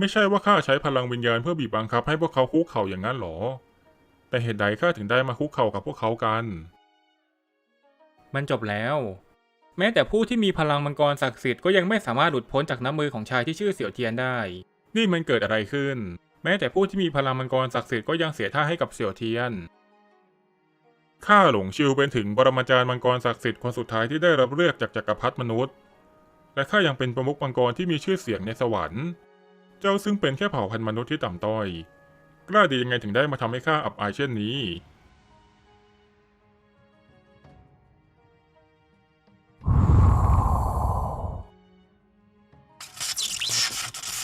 ไม่ใช่ว่าข้าใช้พลังวิญญาณเพื่อบีบบังคับให้พวกเขาคุกเข่าอย่างนั้นหรอ แต่เหตุใดข้าถึงได้มาคุกเข่ากับพวกเขากัน มันจบแล้ว แม้แต่ผู้ที่มีพลังมังกรศักดิ์สิทธิ์ก็ยังไม่สามารถหลุดพ้นจากน้ำมือของชายที่ชื่อเสี่ยวเทียนได้ นี่มันเกิดอะไรขึ้น แม้แต่ผู้ที่มีพลังมังกรศักดิ์สิทธิ์ก็ยังเสียท่าให้กับเสี่ยวเทียนข้าหลงชิวเป็นถึงปรมาจารย์มังกรศักดิ์สิทธิ์คนสุดท้ายที่ได้รับเลือกจากจักรพรรดิมนุษย์ และข้ายังเป็นประมุขมังกรที่มีชื่อเสียงในสวรรค์ เจ้าซึ่งเป็นแค่เผ่าพันธุ์มนุษย์ที่ต่ำต้อย กล้าดียังไงถึงได้มาทำให้ข้าอับอายเช่นนี้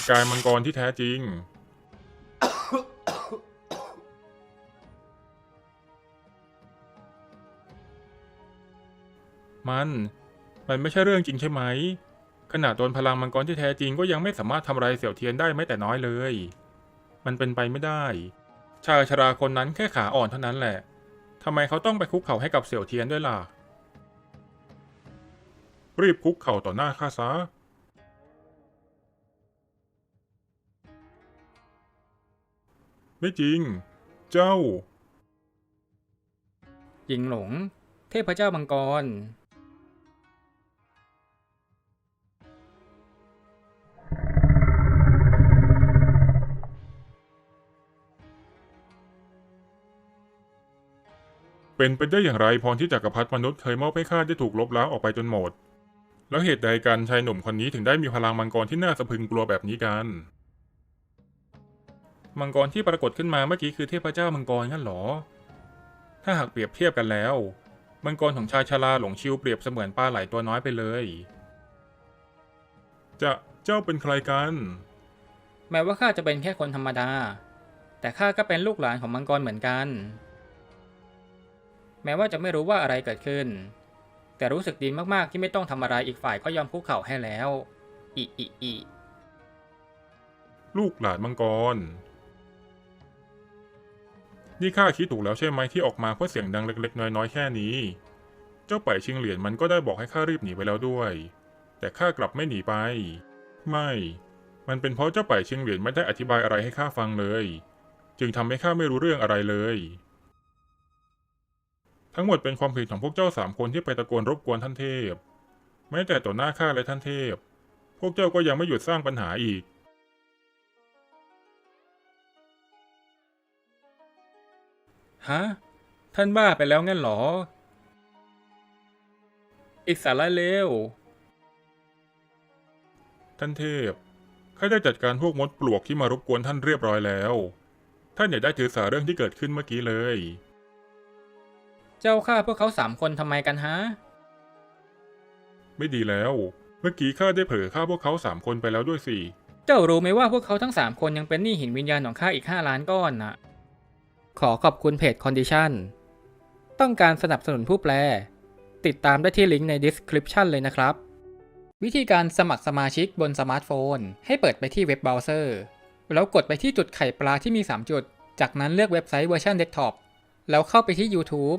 กายมังกรที่แท้จริง มัน มันไม่ใช่เรื่องจริงใช่ไหม ขนาดโดนพลังมังกรที่แท้จริงก็ยังไม่สามารถทำอะไรเสี่ยวเทียนได้แม้แต่น้อยเลย มันเป็นไปไม่ได้ ชายชราคนนั้นแค่ขาอ่อนเท่านั้นแหละทำไมเขาต้องไปคุกเข่าให้กับเสี่ยวเทียนด้วยล่ะ รีบคุกเข่าต่อหน้าข้าซะไม่จริง เจ้า หญิงหลง เทพเจ้ามังกร เป็นไปได้อย่างไรพรที่จักรพรรดิมนุษย์เคยมอบให้ข้าได้ถูกลบล้างออกไปจนหมด แล้วเหตุใดกันชายหนุ่มคนนี้ถึงได้มีพลังมังกรที่น่าสะพรึงกลัวแบบนี้กัน มังกรที่ปรากฏขึ้นมาเมื่อกี้คือเทพเจ้ามังกรงั้นเหรอ ถ้าหากเปรียบเทียบกันแล้ว มังกรของชายชราหลงชิวเปรียบเสมือนปลาไหลตัวน้อยไปเลย จะเจ้าเป็นใครกัน แม้ว่าข้าจะเป็นแค่คนธรรมดา แต่ข้าก็เป็นลูกหลานของมังกรเหมือนกัน แม้ว่าจะไม่รู้ว่าอะไรเกิดขึ้น แต่รู้สึกดีมากๆที่ไม่ต้องทำอะไรอีกฝ่ายก็ยอมคุกเข่าให้แล้วอีอีอีลูกหลานมังกร นี่ข้าคิดถูกแล้วใช่ไหมที่ออกมาเพราะเสียงดังเล็กๆ น้อยๆ แค่นี้ เจ้าไปชิงเหรียญมันก็ได้บอกให้ข้ารีบหนีไปแล้วด้วย แต่ข้ากลับไม่หนีไป ไม่ มันเป็นเพราะเจ้าไปชิงเหรียญไม่ได้อธิบายอะไรให้ข้าฟังเลย จึงทำให้ข้าไม่รู้เรื่องอะไรเลย ทั้งหมดเป็นความผิดของพวกเจ้าสามคนที่ไปตะโกนรบกวนท่านเทพ แม้แต่ต่อหน้าข้าและท่านเทพ พวกเจ้าก็ยังไม่หยุดสร้างปัญหาอีก ฮะ ท่านบ้าไปแล้วงั้นเหรอ อีกสารเลว ท่านเทพ ข้าได้จัดการพวกมดปลวกที่มารบกวนท่านเรียบร้อยแล้ว ท่านอย่าได้ถือสาเรื่องที่เกิดขึ้นเมื่อกี้เลย เจ้าฆ่าพวกเขาสามคนทำไมกันฮะ ไม่ดีแล้ว เมื่อกี้ข้าได้เผลอฆ่าพวกเขาสามคนไปแล้วด้วยสิ เจ้ารู้ไหมว่าพวกเขาทั้งสามคนยังเป็นหนี้หินวิญญาณของข้าอีกห้าล้านก้อนน่ะขอขอบคุณเพจ Condition ต้องการสนับสนุนผู้แปล ติดตามได้ที่ลิงก์ใน description เลยนะครับ วิธีการสมัครสมาชิกบนสมาร์ทโฟน ให้เปิดไปที่เว็บเบราว์เซอร์ แล้วกดไปที่จุดไข่ปลาที่มี 3 จุด จากนั้นเลือกเว็บไซต์เวอร์ชันเดสก์ท็อปแล้วเข้าไปที่ YouTube